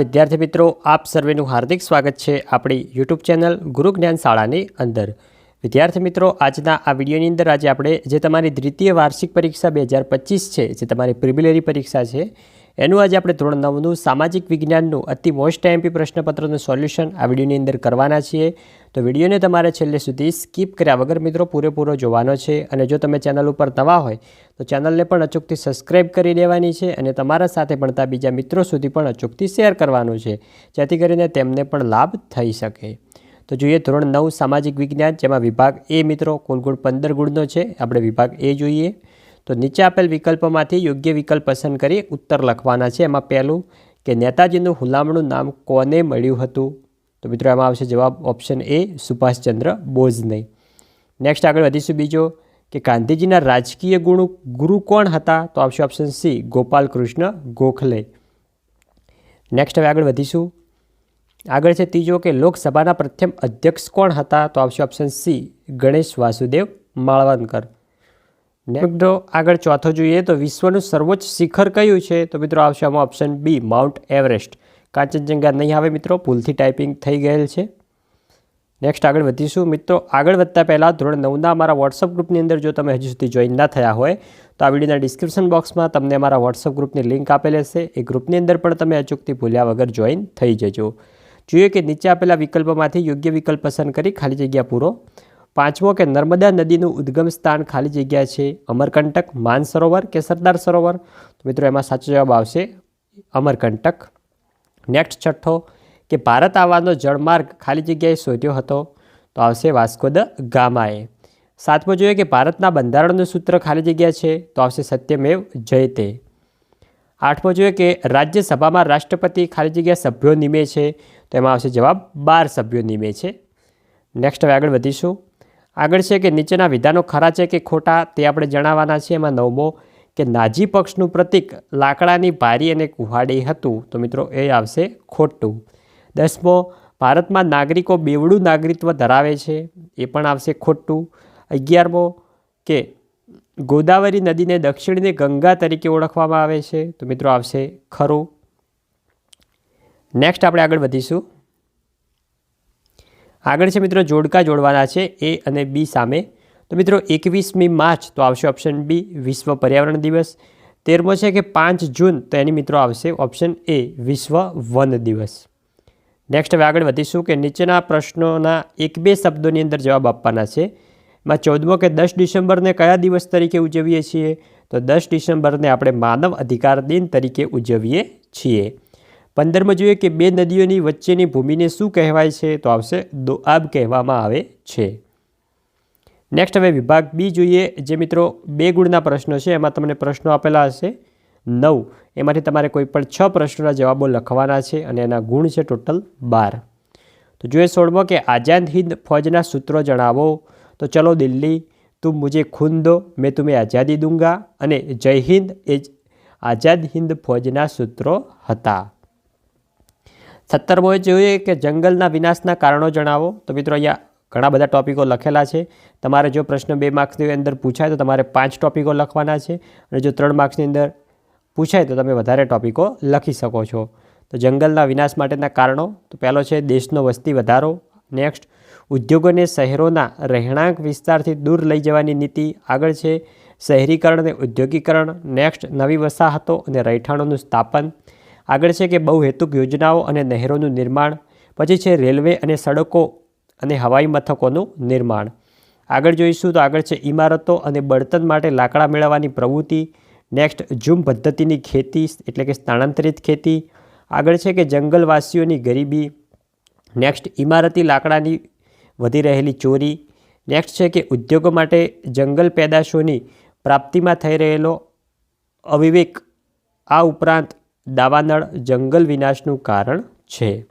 વિદ્યાર્થી મિત્રો, આપ સર્વેનું હાર્દિક સ્વાગત છે આપણી યુટ્યુબ ચેનલ ગુરુ જ્ઞાન શાળાની અંદર. વિદ્યાર્થી મિત્રો, આજના આ વિડીયોની અંદર આજે આપણે જે તમારી દ્વિતીય વાર્ષિક પરીક્ષા બે હજાર પચીસ છે, જે તમારી પ્રિબિલરી પરીક્ષા છે એનું આજે આપણે ધોરણ નવનું સામાજિક વિજ્ઞાનનું અતિ મોસ્ટ એમપી પ્રશ્નપત્રનું સોલ્યુશન આ વિડીયોની અંદર કરવાના છીએ. તો વિડીયોને તમારે છેલ્લે સુધી સ્કીપ કર્યા વગર મિત્રો પૂરેપૂરો જોવાનો છે અને જો તમે ચેનલ ઉપર નવા હોય, તો ચેનલને પણ અચૂકથી સબસ્ક્રાઇબ કરી દેવાની છે અને તમારા સાથે ભણતા બીજા મિત્રો સુધી પણ અચૂકથી શેર કરવાનું છે, જેથી કરીને તેમને પણ લાભ થઈ શકે. તો જોઈએ ધોરણ નવ સામાજિક વિજ્ઞાન, જેમાં વિભાગ એ મિત્રો કુલ ગુણ પંદર ગુણનો છે. આપણે વિભાગ એ જોઈએ. તો નીચે આપેલ વિકલ્પોમાંથી યોગ્ય વિકલ્પ પસંદ કરી ઉત્તર લખવાના છે. એમાં પહેલું કે નેતાજીનું હુલામણું નામ કોને મળ્યું હતું? તો મિત્રો, એમાં આવશે જવાબ ઓપ્શન એ, સુભાષચંદ્ર બોઝને. નેક્સ્ટ આગળ વધીશું બીજો કે ગાંધીજીના રાજકીય ગુણ, ગુરુ કોણ હતા? તો આવશે option C Gopal Krishna Gokhale. Next હવે આગળ વધીશું. આગળ છે ત્રીજો કે લોકસભાના પ્રથમ અધ્યક્ષ કોણ હતા? તો આવશે ઓપ્શન સી, ગણેશ વાસુદેવ માળવણકર મિત્રો, આગળ ચોથો જોઈએ તો વિશ્વનું સર્વોચ્ચ શિખર કયું છે? તો મિત્રો, આવશે આમાં option B Mount Everest Kanchenjunga નહીં આવે મિત્રો, ભૂલથી ટાઈપિંગ થઈ ગયેલ છે. નેક્સ્ટ આગળ વધીશું. મિત્રો, આગળ વધતા પહેલાં ધોરણ નવના અમારા વોટ્સઅપ ગ્રુપની અંદર જો તમે હજુ સુધી જોઈન ના થયા હોય, તો આ વિડીયોના ડિસ્ક્રિપ્શન બોક્સમાં તમને અમારા વોટ્સઅપ ગ્રુપની લિંક આપેલ હશે. એ ગ્રુપની અંદર પણ તમે અચૂકથી ભૂલ્યા વગર જોઈન થઈ જજો. જોઈએ કે નીચે આપેલા વિકલ્પોમાંથી યોગ્ય વિકલ્પ પસંદ કરી ખાલી જગ્યા પૂરો પાંચમો કે નર્મદા નદીનું ઉદ્ગમ સ્થાન ખાલી જગ્યા છે અમરકંટક માનસરોવર કે સરદાર સરોવર? તો મિત્રો એમાં સાચો જવાબ આવશે અમરકંટક. નેક્સ્ટ છઠ્ઠો, કે ભારત આવવાનો જળમાર્ગ ખાલી જગ્યાએ શોધ્યો હતો, તો આવશે વાસ્કો દ ગામાએ. સાતમો જોઈએ કે ભારતના બંધારણનું સૂત્ર ખાલી જગ્યા છે, તો આવશે સત્યમેવ જયતે. આઠમો જોઈએ કે રાજ્યસભામાં રાષ્ટ્રપતિ ખાલી જગ્યા સભ્યો નિમે છે, તો એમાં આવશે જવાબ બાર સભ્યો નિમે છે. નેક્સ્ટ હવે આગળ વધીશું. આગળ છે કે નીચેના વિધાનો ખરા છે કે ખોટા તે આપણે જણાવવાના છે એમાં નવમો કે નાજી પક્ષનું પ્રતીક લાકડાની ભારી અને કુહાડી હતું. તો મિત્રો, એ આવશે ખોટું. દસમો, ભારતમાં નાગરિકો બેવડું નાગરિકત્વ ધરાવે છે. એ પણ આવશે ખોટું. અગિયારમો કે ગોદાવરી નદીને દક્ષિણને ગંગા તરીકે ઓળખવામાં આવે છે. તો મિત્રો, આવશે ખરું. નેક્સ્ટ આપણે આગળ વધીશું. આગળ છે મિત્રો જોડકા જોડવાના છે એ અને બી સામે. તો મિત્રો એકવીસમી માર્ચ તો આવશે ઓપ્શન બી વિશ્વ પર્યાવરણ દિવસ. તેરમો છે કે પાંચ જૂન તો એની મિત્રો આવશે ઓપ્શન એ વિશ્વ વન દિવસ. નેક્સ્ટ હવે આગળ વધીશું કે નીચેના પ્રશ્નોના એક બે શબ્દોની અંદર જવાબ આપવાના છે. એમાં ચૌદમો કે દસ ડિસેમ્બરને કયા દિવસ તરીકે ઉજવીએ છીએ? તો દસ ડિસેમ્બરને આપણે માનવ અધિકાર દિન તરીકે ઉજવીએ છીએ. પંદરમાં જોઈએ કે બે નદીઓની વચ્ચેની ભૂમિને શું કહેવાય છે તો આવશે દોઆબ કહેવામાં આવે છે. નેક્સ્ટ હવે વિભાગ બી જોઈએ, જે મિત્રો બે ગુણના પ્રશ્નો છે, એમાં તમને પ્રશ્નો આપેલા હશે. નવ, એમાંથી તમારે કોઈ પણ છ પ્રશ્નોના જવાબો લખવાના છે અને એના ગુણ છે ટોટલ બાર. તો જોઈએ સોળમો કે આઝાદ હિંદ ફૌજના સૂત્રો જણાવો. તો ચલો દિલ્હી, તું મુજે ખૂન દો, મેં તુમે આઝાદી દૂંગા અને જય હિન્દ એ આઝાદ હિન્દ ફૌજના સૂત્રો હતા. સત્તરમો જોઈએ કે જંગલના વિનાશના કારણો જણાવો. તો મિત્રો અહીંયા ઘણા બધા ટોપિકો લખેલા છે. તમારે જો પ્રશ્ન બે માર્ક્સની અંદર પૂછાય તો તમારે પાંચ ટોપિકો લખવાના છે અને જો ત્રણ માર્ક્સની અંદર પૂછાય તો તમે વધારે ટોપિકો લખી શકો છો. તો જંગલના વિનાશ માટેના કારણો. તો પહેલો છે દેશનો વસ્તી વધારો. નેક્સ્ટ, ઉદ્યોગોને શહેરોના રહેણાંક વિસ્તારથી દૂર લઈ જવાની નીતિ. આગળ છે શહેરીકરણ અને ઉદ્યોગીકરણ. નેક્સ્ટ, નવી વસાહતો અને રહેઠાણોનું સ્થાપન. આગળ છે કે બહુહેતુક યોજનાઓ અને નહેરોનું નિર્માણ, પછી છે રેલવે અને સડકો અને હવાઈ મથકોનું નિર્માણ. આગળ જોઈશું તો આગળ છે ઇમારતો અને બળતણ માટે લાકડા મેળવવાની પ્રવૃત્તિ, નેક્સ્ટ ઝૂમ પદ્ધતિની ખેતી, એટલે કે સ્થાનાંતરિત ખેતી. આગળ છે કે જંગલવાસીઓની ગરીબી, નેક્સ્ટ ઇમારતી લાકડાની વધી રહેલી ચોરી. નેક્સ્ટ છે કે ઉદ્યોગો માટે જંગલ પેદાશોની પ્રાપ્તિમાં થઈ રહેલો અવિવેક, આ ઉપરાંત દાવાનળ જંગલ વિનાશનું કારણ છે.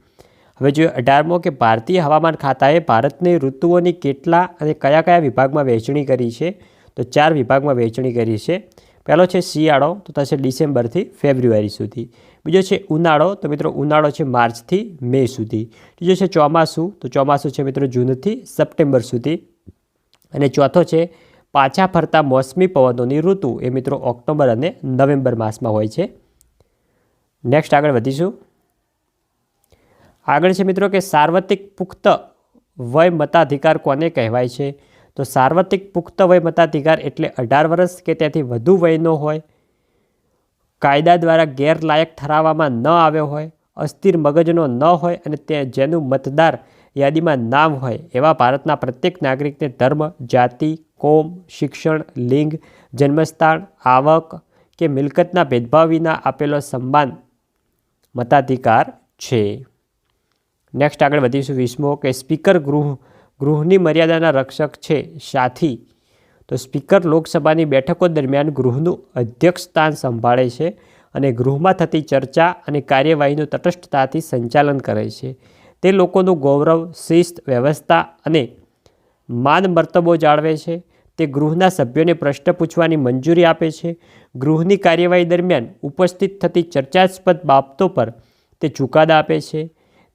હવે જોઈએ અઢારમો કે ભારતીય હવામાન ખાતાએ ભારતની ઋતુઓની કેટલા અને કયા કયા વિભાગમાં વહેંચણી કરી છે? તો ચાર વિભાગમાં વહેંચણી કરી છે. પહેલો છે શિયાળો, તો થશે ડિસેમ્બરથી ફેબ્રુઆરી સુધી. બીજો છે ઉનાળો, તો મિત્રો ઉનાળો છે માર્ચથી મે સુધી. ત્રીજો છે ચોમાસું, તો ચોમાસું છે મિત્રો જૂનથી સપ્ટેમ્બર સુધી. અને ચોથો છે પાછા ફરતા મોસમી પવનોની ઋતુ, એ મિત્રો ઓક્ટોબર અને નવેમ્બર માસમાં હોય છે. નેક્સ્ટ આગળ વધીશું. આગળ છે મિત્રો કે સાર્વત્રિક પુખ્ત વય મતાધિકાર કોને કહેવાય છે? તો સાર્વત્રિક પુખ્ત વય મતાધિકાર એટલે અઢાર વર્ષ કે ત્યાંથી વધુ વયનો હોય, કાયદા દ્વારા ગેરલાયક ઠરાવવામાં ન આવ્યો હોય, અસ્થિર મગજનો ન હોય અને તે જેનું મતદાર યાદીમાં નામ હોય, એવા ભારતના પ્રત્યેક નાગરિકને ધર્મ, જાતિ, કોમ, શિક્ષણ, લિંગ, જન્મસ્થાન, આવક કે મિલકતના ભેદભાવ વિના આપેલો સન્માન મતાધિકાર છે. નેક્સ્ટ આગળ વધીશું વીસમો કે સ્પીકર ગૃહ, ગૃહની મર્યાદાના રક્ષક છે, સાથી. તો સ્પીકર લોકસભાની બેઠકો દરમિયાન ગૃહનું અધ્યક્ષ સ્થાન સંભાળે છે અને ગૃહમાં થતી ચર્ચા અને કાર્યવાહીનું તટસ્થતાથી સંચાલન કરે છે. તે લોકોનું ગૌરવ, શિસ્ત, વ્યવસ્થા અને માન મર્તબો જાળવે છે. તે ગૃહના સભ્યોને પ્રશ્ન પૂછવાની મંજૂરી આપે છે. ગૃહની કાર્યવાહી દરમિયાન ઉપસ્થિત થતી ચર્ચાસ્પદ બાબતો પર તે ચુકાદા આપે છે.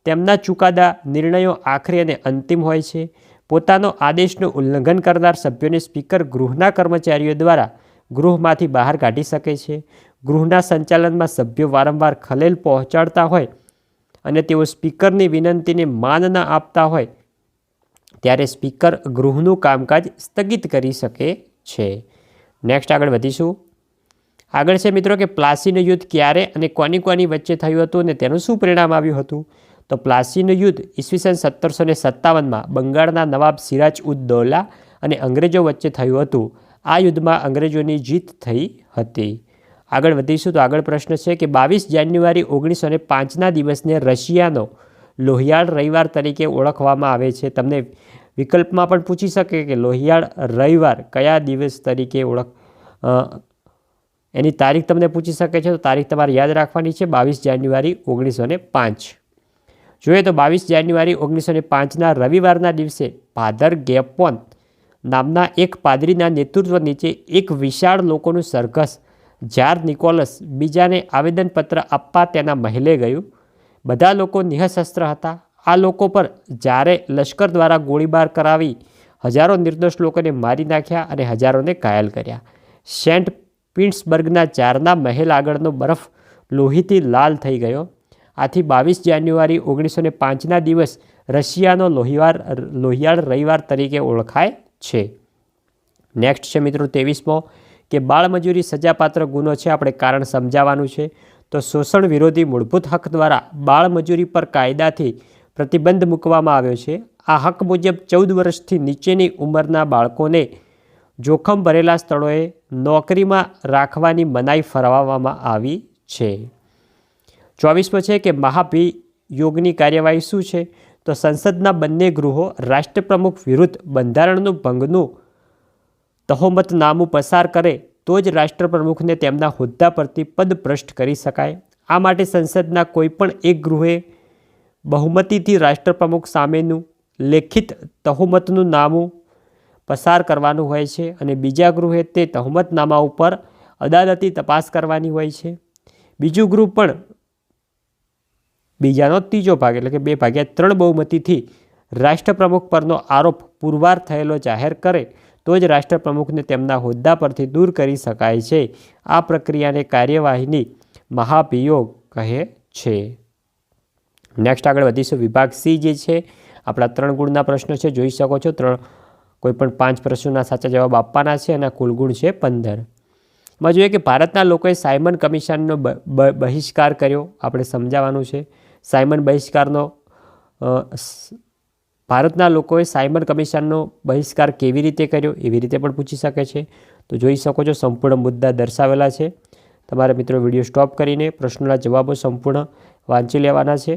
તેમના ચુકાદા નિર્ણયો આખરી અને અંતિમ હોય છે. પોતાનો આદેશનું ઉલ્લંઘન કરનાર સભ્યોને સ્પીકર ગૃહના કર્મચારીઓ દ્વારા ગૃહમાંથી બહાર કાઢી શકે છે. ગૃહના સંચાલનમાં સભ્યો વારંવાર ખલેલ પહોંચાડતા હોય અને તેઓ સ્પીકરની વિનંતીને માન ન આપતા હોય ત્યારે સ્પીકર ગૃહનું કામકાજ સ્થગિત કરી શકે છે. નેક્સ્ટ આગળ વધીશું. આગળ છે મિત્રો કે પ્લાસીનું યુદ્ધ ક્યારે અને કોની કોની વચ્ચે થયું હતું અને તેનું શું પરિણામ આવ્યું હતું? તો પ્લાસીનું યુદ્ધ ઈસવીસન સત્તરસો ને સત્તાવનમાં બંગાળના નવાબ સિરાજ ઉદ દૌલા અને અંગ્રેજો વચ્ચે થયું હતું. આ યુદ્ધમાં અંગ્રેજોની જીત થઈ હતી. આગળ વધીશું તો આગળ પ્રશ્ન છે કે બાવીસ જાન્યુઆરી ઓગણીસો ને પાંચના દિવસને રશિયાનો લોહિયાળ રવિવાર તરીકે ઓળખવામાં આવે છે. તમને વિકલ્પમાં પણ પૂછી શકે કે લોહિયાળ રવિવાર કયા દિવસ તરીકે ઓળખ એની તારીખ તમને પૂછી શકે છે, તો તારીખ તમારે યાદ રાખવાની છે, બાવીસ જાન્યુઆરી ઓગણીસો ને પાંચ. જોઈએ તો બાવીસ જાન્યુઆરી ઓગણીસો ને પાંચના રવિવારના દિવસે ભાદર ગેપોન નામના એક પાદરીના નેતૃત્વ નીચે એક વિશાળ લોકોનું સરઘસ, જાર નિકોલસ બીજાને આવેદનપત્ર આપવા તેના મહેલે ગયું. બધા લોકો નિઃશસ્ત્ર હતા. આ લોકો પર જ્યારે લશ્કર દ્વારા ગોળીબાર કરાવી, હજારો નિર્દોષ લોકોને મારી નાખ્યા અને હજારોને ઘાયલ કર્યા. સેન્ટ પિન્ટ્સબર્ગના ચારના મહેલ આગળનો બરફ લોહીથી લાલ થઈ ગયો. આથી બાવીસ જાન્યુઆરી ઓગણીસો ને પાંચના દિવસ રશિયાનો લોહિવાર, લોહિયાળ રવિવાર તરીકે ઓળખાય છે. નેક્સ્ટ છે મિત્રો ત્રેવીસમો, કે બાળમજૂરી સજાપાત્ર ગુનો છે, આપણે કારણ સમજાવવાનું છે. તો શોષણ વિરોધી મૂળભૂત હક દ્વારા બાળમજૂરી પર કાયદાથી પ્રતિબંધ મૂકવામાં આવ્યો છે. આ હક મુજબ ચૌદ વર્ષથી નીચેની ઉંમરના બાળકોને જોખમ ભરેલા સ્થળોએ નોકરીમાં રાખવાની મનાઈ ફરવામાં આવી છે. ચોવીસમો છે કે મહાભિયોગની કાર્યવાહી શું છે? તો સંસદના બંને ગૃહો રાષ્ટ્રપ્રમુખ વિરુદ્ધ બંધારણનું ભંગનું તહોમતનામું પસાર કરે તો જ રાષ્ટ્રપ્રમુખને તેમના હોદ્દા પરથી પદભ્રષ્ટ કરી શકાય. આ માટે સંસદના કોઈપણ એક ગૃહે બહુમતીથી રાષ્ટ્રપ્રમુખ સામેનું લેખિત તહોમતનું નામું પસાર કરવાનું હોય છે અને બીજા ગૃહે તે તહોમતનામા ઉપર અદાલતી તપાસ કરવાની હોય છે. બીજું ગૃહ પણ બીજાનો ત્રીજો ભાગ, એટલે કે બે ભાગ્યા ત્રણ બહુમતીથી રાષ્ટ્રપ્રમુખ પરનો આરોપ પુરવાર થયેલો જાહેર કરે, તો જ રાષ્ટ્રપ્રમુખને તેમના હોદ્દા પરથી દૂર કરી શકાય છે. આ પ્રક્રિયાને કાર્યવાહીની મહાભિયોગ કહે છે. નેક્સ્ટ આગળ વધીશું. વિભાગ સી જે છે, આપણા ત્રણ ગુણના પ્રશ્નો છે. જોઈ શકો છો, ત્રણ કોઈપણ પાંચ પ્રશ્નોના સાચા જવાબ આપવાના છે અને કુલ ગુણ છે પંદર. માં જોઈએ કે ભારતના લોકોએ સાયમન કમિશનનો બહિષ્કાર કર્યો. આપણે સમજાવવાનું છે. સાયમન બહિષ્કારનો ભારતના લોકોએ સાયમન કમિશનનો બહિષ્કાર કેવી રીતે કર્યો એવી રીતે પણ પૂછી શકે છે. તો જોઈ શકો છો, સંપૂર્ણ મુદ્દા દર્શાવેલા છે. તમારા મિત્રો વીડિયો સ્ટોપ કરીને પ્રશ્નોના જવાબો સંપૂર્ણ વાંચી લેવાના છે.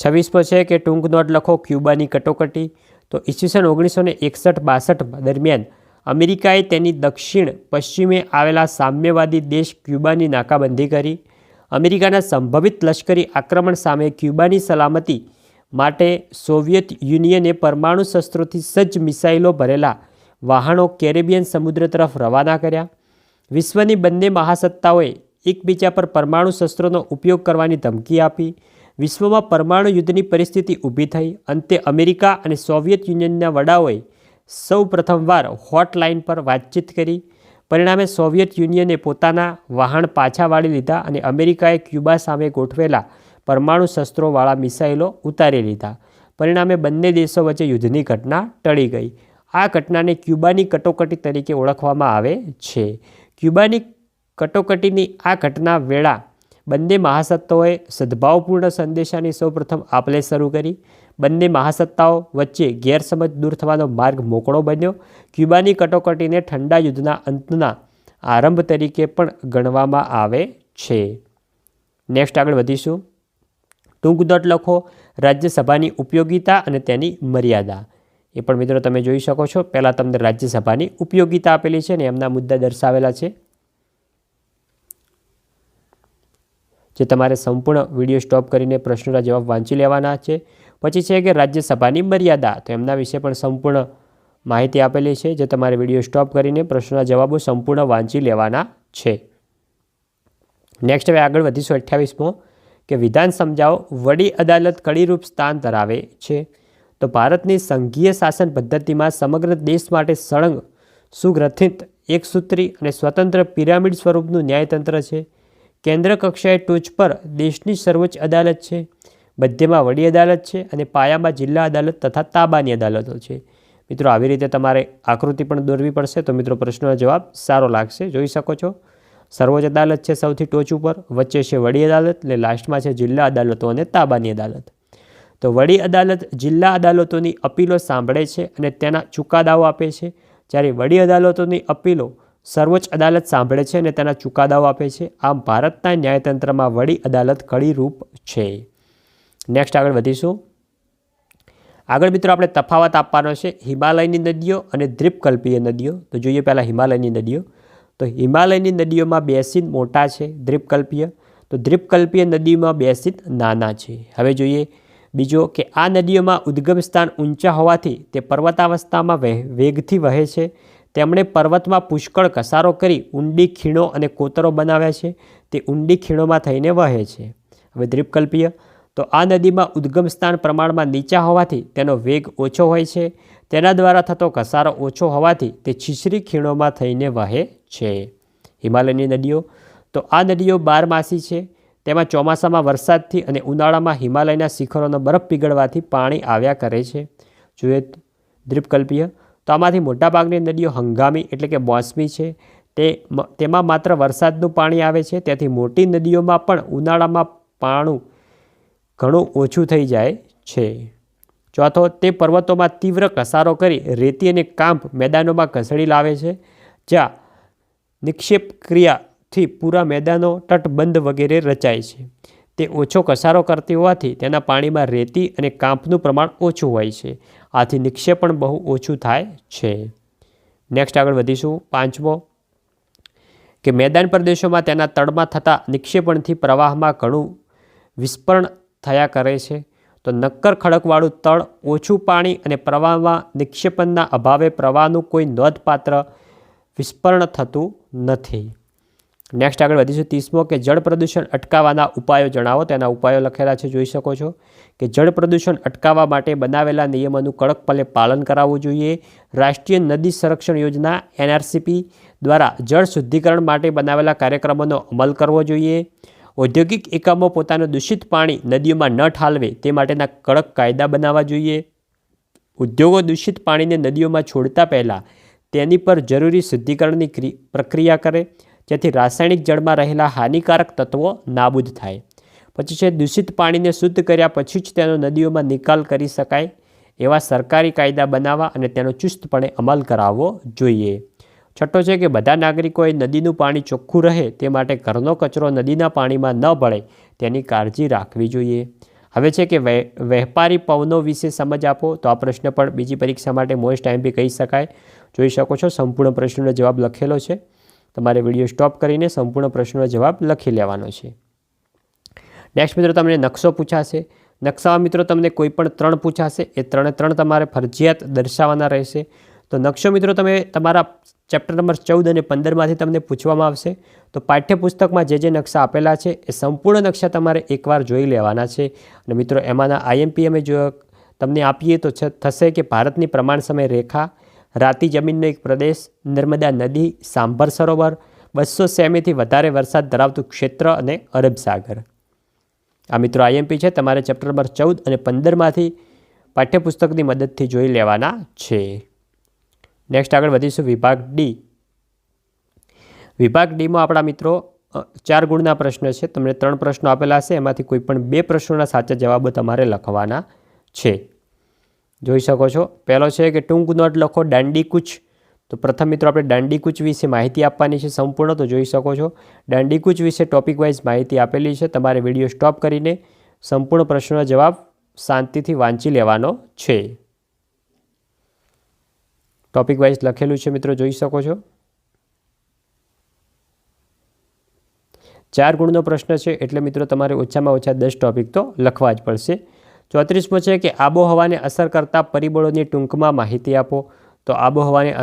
છવ્વીસમો છે કે ટૂંક નોટ લખો ક્યુબાની કટોકટી. તો ઈસવીસન ઓગણીસો ને એકસઠ બાસઠ દરમિયાન અમેરિકાએ તેની દક્ષિણ પશ્ચિમે આવેલા સામ્યવાદી દેશ ક્યુબાની નાકાબંધી કરી. અમેરિકાના સંભવિત લશ્કરી આક્રમણ સામે ક્યુબાની સલામતી માટે સોવિયત યુનિયને પરમાણુ શસ્ત્રોથી સજ્જ મિસાઇલો ભરેલા વાહનો કેરેબિયન સમુદ્ર તરફ રવાના કર્યા. વિશ્વની બંને મહાસત્તાઓએ એકબીજા પર પરમાણુ શસ્ત્રોનો ઉપયોગ કરવાની ધમકી આપી. વિશ્વમાં પરમાણુ યુદ્ધની પરિસ્થિતિ ઊભી થઈ અંતે અમેરિકા અને સોવિયત યુનિયનના વડાઓએ સૌ પ્રથમવાર હોટલાઇન પર વાતચીત કરી. પરિણામે સોવિયત યુનિયને પોતાના વહાણ પાછા વાળી લીધા અને અમેરિકાએ ક્યુબા સામે ગોઠવેલા પરમાણુ શસ્ત્રોવાળા મિસાઇલો ઉતારી લીધા. પરિણામે બંને દેશો વચ્ચે યુદ્ધની ઘટના ટળી ગઈ. આ ઘટનાને ક્યુબાની કટોકટી તરીકે ઓળખવામાં આવે છે. ક્યુબાની કટોકટીની આ ઘટના વેળા બંને મહાસત્તાઓએ સદભાવપૂર્ણ સંદેશાની સૌપ્રથમ આપલે શરૂ કરી. બંને મહાસત્તાઓ વચ્ચે ગેરસમજ દૂર થવાનો માર્ગ મોકળો બન્યો. ક્યુબાની કટોકટીને ઠંડા યુદ્ધના અંતના આરંભ તરીકે પણ ગણવામાં આવે છે. નેક્સ્ટ આગળ વધીશું. ટૂંક દોટ લખો રાજ્યસભાની ઉપયોગિતા અને તેની મર્યાદા. એ પણ મિત્રો તમે જોઈ શકો છો. પહેલાં તમને રાજ્યસભાની ઉપયોગિતા આપેલી છે ને એમના મુદ્દા દર્શાવેલા છે. જે તમારે સંપૂર્ણ વીડિયો સ્ટોપ કરીને પ્રશ્નોના જવાબ વાંચી લેવાના છે. પછી છે કે રાજ્યસભાની મર્યાદા, તો એમના વિશે પણ સંપૂર્ણ માહિતી આપેલી છે. જે તમારે વીડિયો સ્ટોપ કરીને પ્રશ્નોના જવાબો સંપૂર્ણ વાંચી લેવાના છે. નેક્સ્ટ હવે આગળ વધીશું અઠ્યાવીસમો, કે વિધાન સમજાવો, વડી અદાલત કડીરૂપ સ્થાન ધરાવે છે. તો ભારતની સંઘીય શાસન પદ્ધતિમાં સમગ્ર દેશ માટે સળંગ, સુગ્રથિત, એકસૂત્રી અને સ્વતંત્ર પિરામિડ સ્વરૂપનું ન્યાયતંત્ર છે. કેન્દ્ર કક્ષાએ ટોચ પર દેશની સર્વોચ્ચ અદાલત છે. મધ્યમાં વડી અદાલત છે અને પાયામાં જિલ્લા અદાલત તથા તાબાની અદાલતો છે. મિત્રો, આવી રીતે તમારે આકૃતિ પણ દોરવી પડશે તો મિત્રો, પ્રશ્નનો જવાબ સારો લાગશે. જોઈ શકો છો? સર્વોચ્ચ અદાલત છે સૌથી ટોચ ઉપર, વચ્ચે છે વડી અદાલત એટલે લાસ્ટમાં છે જિલ્લા અદાલતો અને તાબાની અદાલત. તો વડી અદાલત જિલ્લા અદાલતોની અપીલો સાંભળે છે અને તેના ચુકાદાઓ આપે છે. જ્યારે વડી અદાલતોની અપીલો સર્વોચ્ચ અદાલત સાંભળે છે અને તેના ચુકાદાઓ આપે છે. આમ ભારતના ન્યાયતંત્રમાં વડી અદાલત કડીરૂપ છે. નેક્સ્ટ આગળ વધીશું. આગળ મિત્રો આપણે તફાવત આપવાનો છે. હિમાલયની નદીઓ અને દ્વીપકલ્પીય નદીઓ. તો જોઈએ પહેલાં હિમાલયની નદીઓ. તો હિમાલયની નદીઓમાં બેસીન મોટા છે, દ્વીપકલ્પીય. તો દ્વીપકલ્પીય નદીઓમાં બેસીન નાના છે. હવે જોઈએ બીજો કે આ નદીઓમાં ઉદ્ગમ સ્થાન ઊંચા હોવાથી તે પર્વતાવસ્થામાં વેગથી વહે છે. તેમણે પર્વતમાં પુષ્કળ કસારો કરી ઊંડી ખીણો અને કોતરો બનાવ્યા છે. તે ઊંડી ખીણોમાં થઈને વહે છે. હવે દ્વીપકલ્પીય, તો આ નદીમાં ઉદ્ગમ સ્થાન પ્રમાણમાં નીચા હોવાથી તેનો વેગ ઓછો હોય છે. તેના દ્વારા થતો ઘસારો ઓછો હોવાથી તે છીછરી ખીણોમાં થઈને વહે છે. હિમાલયની નદીઓ, તો આ નદીઓ બારમાસી છે. તેમાં ચોમાસામાં વરસાદથી અને ઉનાળામાં હિમાલયના શિખરોનો બરફ પીગળવાથી પાણી આવ્યા કરે છે. જોઈએ દ્વીપકલ્પીય તો આમાંથી મોટાભાગની નદીઓ હંગામી એટલે કે મોસમી છે. તે તેમાં માત્ર વરસાદનું પાણી આવે છે. તેથી મોટી નદીઓમાં પણ ઉનાળામાં પાણું ઘણું ઓછું થઈ જાય છે. ચોથો, તે પર્વતોમાં તીવ્ર કસારો કરી રેતી અને કાંપ મેદાનોમાં ઘસડી લાવે છે. જ્યાં નિક્ષેપ ક્રિયાથી પૂરા મેદાનો તટબંધ વગેરે રચાય છે. તે ઓછો ઘસારો કરતી હોવાથી તેના પાણીમાં રેતી અને કાંપનું પ્રમાણ ઓછું હોય છે. આથી નિક્ષેપણ બહુ ઓછું થાય છે. નેક્સ્ટ આગળ વધીશું. પાંચમો, કે મેદાન પ્રદેશોમાં તેના તળમાં થતા નિક્ષેપણથી પ્રવાહમાં ઘણું વિસ્ફરણ થયા કરે છે. તો નક્કર ખડકવાળું તળ, ઓછું પાણી અને પ્રવાહમાં નિક્ષેપણના અભાવે પ્રવાહનું કોઈ નોંધપાત્ર વિસ્ફરણ થતું નથી. નેક્સ્ટ આગળ વધીશું ત્રીસમો કે જળ પ્રદૂષણ અટકાવવાના ઉપાયો જણાવો. તેના ઉપાયો લખેલા છે, જોઈ શકો છો કે જળ પ્રદૂષણ અટકાવવા માટે બનાવેલા નિયમોનું કડકપલે પાલન કરાવવું જોઈએ. રાષ્ટ્રીય નદી સંરક્ષણ યોજના એનઆરસીપી દ્વારા જળ શુદ્ધિકરણ માટે બનાવેલા કાર્યક્રમોનો અમલ કરવો જોઈએ. ઔદ્યોગિક એકમો પોતાનું દૂષિત પાણી નદીઓમાં ન ઠાલવે તે માટેના કડક કાયદા બનાવવા જોઈએ. ઉદ્યોગો દૂષિત પાણીને નદીઓમાં છોડતા પહેલાં તેની પર જરૂરી શુદ્ધિકરણની પ્રક્રિયા કરે. જેથી રાસાયણિક જળમાં રહેલા હાનિકારક તત્વો નાબૂદ થાય. પછી છે, દૂષિત પાણીને શુદ્ધ કર્યા પછી જ તેનો નદીઓમાં નિકાલ કરી શકાય એવા સરકારી કાયદા બનાવવા અને તેનો ચુસ્તપણે અમલ કરાવવો જોઈએ. છઠ્ઠો છે કે બધા નાગરિકોએ નદીનું પાણી ચોખ્ખું રહે તે માટે ઘરનો કચરો નદીના પાણીમાં ન ભળે તેની કાળજી રાખવી જોઈએ. હવે છે કે વેપારી પવનો વિશે સમજ આપો તો આ પ્રશ્ન પણ બીજી પરીક્ષા માટે મોસ્ટ ટાઈમ બી કહી શકાય. જોઈ શકો છો, સંપૂર્ણ પ્રશ્નનો જવાબ લખેલો છે. તમારે વીડિયો સ્ટોપ કરીને સંપૂર્ણ પ્રશ્નનો જવાબ લખી લેવાનો છે. નેક્સ્ટ મિત્રો તમને નકશો પૂછાશે. નકશામાં મિત્રો તમને કોઈ પણ ત્રણ પૂછાશે. એ ત્રણે ત્રણ તમારે ફરજિયાત દર્શાવવાના રહેશે. તો નકશો મિત્રો તમે તમારા ચેપ્ટર નંબર ચૌદ અને પંદરમાંથી તમને પૂછવામાં આવશે. તો પાઠ્યપુસ્તકમાં જે જે નકશા આપેલા છે એ સંપૂર્ણ નકશા તમારે એકવાર જોઈ લેવાના છે. અને મિત્રો એમાંના આઈએમપી અમે જો તમને આપીએ તો થશે કે ભારતની પ્રમાણ સમય રેખા રાતી જમીનનો એક પ્રદેશ, નર્મદા નદી, સાંભર સરોવર, બસો સેમીથી વધારે વરસાદ ધરાવતું ક્ષેત્ર અને અરબ સાગર. આ મિત્રો આઈએમપી છે, તમારે ચેપ્ટર નંબર ચૌદ અને પંદરમાંથી પાઠ્યપુસ્તકની મદદથી જોઈ લેવાના છે. નેક્સ્ટ આગળ વધીશું વિભાગ ડી વિભાગ ડીમાં આપણા મિત્રો ચાર ગુણના પ્રશ્ન છે. તમને ત્રણ પ્રશ્નો આપેલા છે, એમાંથી કોઈ પણ બે પ્રશ્નોના સાચા જવાબો તમારે લખવાના છે. જોઈ શકો છો. પહેલો છે કે ટૂંક નોટ લખો દાંડી કૂચ તો પ્રથમ મિત્રો આપણે દાંડી કૂચ વિશે માહિતી આપવાની છે સંપૂર્ણ, તો જોઈ શકો છો. દાંડી કૂચ વિશે ટોપિક વાઇઝ માહિતી આપેલી છે. તમારે વીડિયો સ્ટોપ કરીને સંપૂર્ણ પ્રશ્નનો જવાબ શાંતિથી વાંચી લેવાનો છે. ટોપિક વાઇઝ લખેલું છે મિત્રો, જોઈ શકો છો. ચાર ગુણનો પ્રશ્ન છે, એટલે મિત્રો તમારે ઓછામાં ઓછા દસ ટોપિક તો લખવા જ પડશે. ચોત્રીસમો છે કે આબોહવાને અસર કરતા પરિબળોની ટૂંકમાં માહિતી આપો. તો આબોહવાને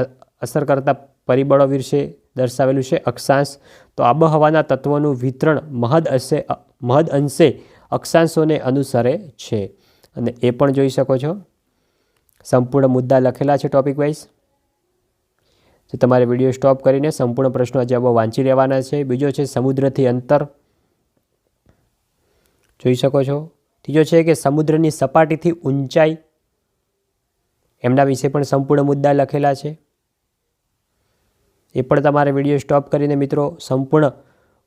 અસર કરતા પરિબળો વિશે દર્શાવેલું છે અક્ષાંશ. તો આબોહવાના તત્વોનું વિતરણ મહદ અંશે મહદ અંશે અક્ષાંશોને અનુસરે છે. અને એ પણ જોઈ શકો છો. સંપૂર્ણ મુદ્દા લખેલા છે ટોપિક વાઇઝ. તો તમારે વીડિયો સ્ટોપ કરીને સંપૂર્ણ પ્રશ્નો જવાબો વાંચી લેવાના છે. બીજો છે સમુદ્રથી અંતર. જોઈ શકો છો. ત્રીજો છે કે સમુદ્રની સપાટીથી ઊંચાઈ. એમના વિશે પણ સંપૂર્ણ મુદ્દા લખેલા છે. એ પણ તમારે વીડિયો સ્ટોપ કરીને મિત્રો સંપૂર્ણ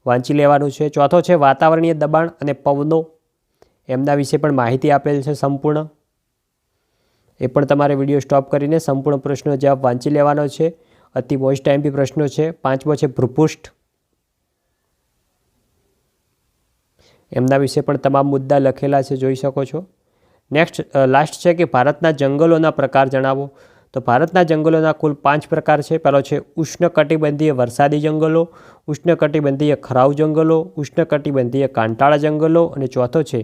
વાંચી લેવાનું છે. ચોથો છે વાતાવરણીય દબાણ અને પવનો. એમના વિશે પણ માહિતી આપેલ છે સંપૂર્ણ. એ પણ તમારે વીડિયો સ્ટોપ કરીને સંપૂર્ણ પ્રશ્નો જવાબ વાંચી લેવાનો છે. અતિ મોસ્ટ ટાઈમપી પ્રશ્નો છે. પાંચમો છે ભૂપૃષ્ઠ. એમના વિશે પણ તમામ મુદ્દા લખેલા છે, જોઈ શકો છો. નેક્સ્ટ લાસ્ટ છે કે ભારતના જંગલોના પ્રકાર જણાવો. તો ભારતના જંગલોના કુલ પાંચ પ્રકાર છે. પહેલો છે ઉષ્ણકટિબંધીય વરસાદી જંગલો, ઉષ્ણકટિબંધીય ખરાવ જંગલો, ઉષ્ણકટિબંધીય કાંટાળા જંગલો અને ચોથો છે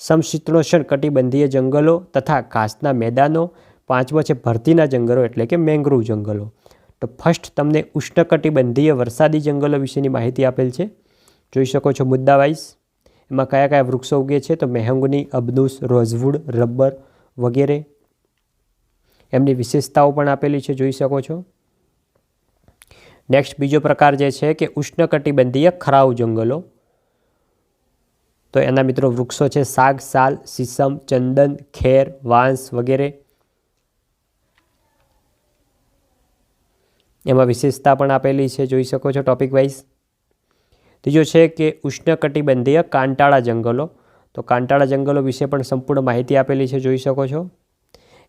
સમશીતોષ્ણ કટિબંધીય જંગલો તથા ઘાસના મેદાનો. પાંચમો છે ભરતીના જંગલો એટલે કે મેંગ્રુવ જંગલો. તો ફર્સ્ટ તમને ઉષ્ણકટિબંધીય વરસાદી જંગલો વિશેની માહિતી આપેલ છે. જોઈ શકો છો મુદ્દા વાઇઝ એમાં કયા કયા વૃક્ષો ઉગે છે? તો મેહંગની, અબનુસ, રોઝવુડ, રબર વગેરે. એમની વિશેષતાઓ પણ આપેલી છે, જોઈ શકો છો. નેક્સ્ટ બીજો પ્રકાર જે છે કે ઉષ્ણકટિબંધીય ખરાઉ જંગલો. તો એના મિત્રો વૃક્ષો છે સાગ, સાલ, સીસમ, ચંદન, ખેર, વાંસ વગેરે. એમાં વિશેષતા પણ આપેલી છે, જોઈ શકો છો ટોપિક વાઇઝ. ત્રીજો છે કે ઉષ્ણકટિબંધીય કાંટાળા જંગલો, તો કાંટાળા જંગલો વિશે પણ સંપૂર્ણ માહિતી આપેલી છે, જોઈ શકો છો.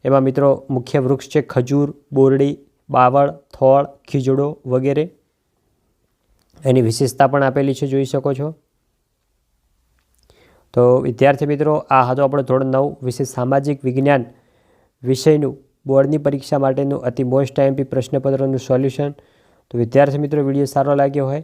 એમાં મિત્રો મુખ્ય વૃક્ષ છે ખજૂર, બોરડી, બાવળ, થોળ, ખીજડો વગેરે. એની વિશેષતા પણ આપેલી છે, જોઈ શકો છો. તો વિદ્યાર્થી મિત્રો, આ હતો આપણો ધોરણ નવ વિશે સામાજિક વિજ્ઞાન વિષયનું બોર્ડની પરીક્ષા માટેનું અતિ મોસ્ટ ટાઈમપી પ્રશ્નપત્રનું સોલ્યુશન. તો વિદ્યાર્થી મિત્રો, વીડિયો સારો લાગ્યો હોય